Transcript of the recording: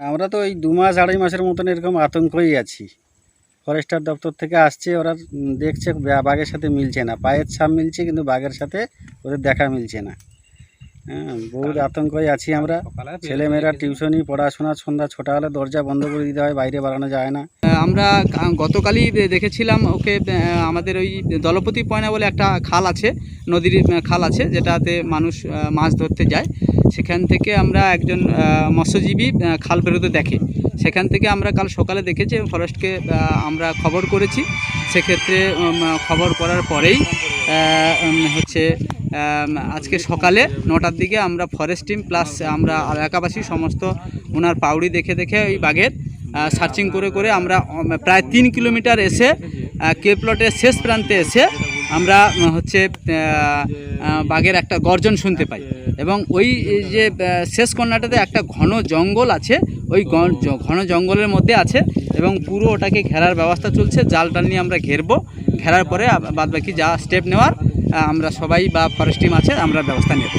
আমরা তো এই দু মাস, আড়াই মাসের মতন এরকম আতঙ্কই আছি। ফরেস্টার দপ্তর থেকে আসছে, ওরা দেখছে বাঘের সাথে মিলছে না। পায়ের ছাপ মিলছে, কিন্তু বাঘের সাথে ওদের দেখা মিলছে না। হ্যাঁ বহুত আতঙ্কই আছি আমরা। ছেলেমেয়েরা টিউশনি পড়াশোনা সন্ধ্যা ছটা হলে দরজা বন্ধ করে দিতে হয় বাইরে বাড়ানো যায় না। আমরা গতকালই দেখেছিলাম ওকে আমাদের ওই দলপতি পয়না বলে একটা খাল আছে নদীর খাল আছে যেটাতে মানুষ মাছ ধরতে যায়। সেখান থেকে আমরা একজন মৎস্যজীবী খাল বেরোতে দেখে। সেখান থেকে আমরা কাল সকালে দেখেছি ফরেস্টকে আমরা খবর করেছি। সেক্ষেত্রে খবর করার পরেই হচ্ছে আজকে সকালে নটার দিকে আমরা ফরেস্ট টিম প্লাস আমরা এলাকাবাসী সমস্ত ওনার পাউড়ি দেখে দেখে ওই বাঘের সার্চিং করে করে আমরা প্রায় তিন কিলোমিটার এসে কে প্লটের শেষ প্রান্তে এসে আমরা হচ্ছে বাঘের একটা গর্জন শুনতে পাই। এবং ওই যে শেষ কর্নাটাতে একটা ঘন জঙ্গল আছে, ওই ঘন জঙ্গলের মধ্যে আছে এবং পুরো ওটাকে ঘেরার ব্যবস্থা চলছে, জাল টাল নিয়ে আমরা ঘেরবো। ঘেরার পরে বাদ বাকি যা স্টেপ নেওয়ার আমরা সবাই বা ফরেস্ট টিম আছে, আমরা ব্যবস্থা নেব।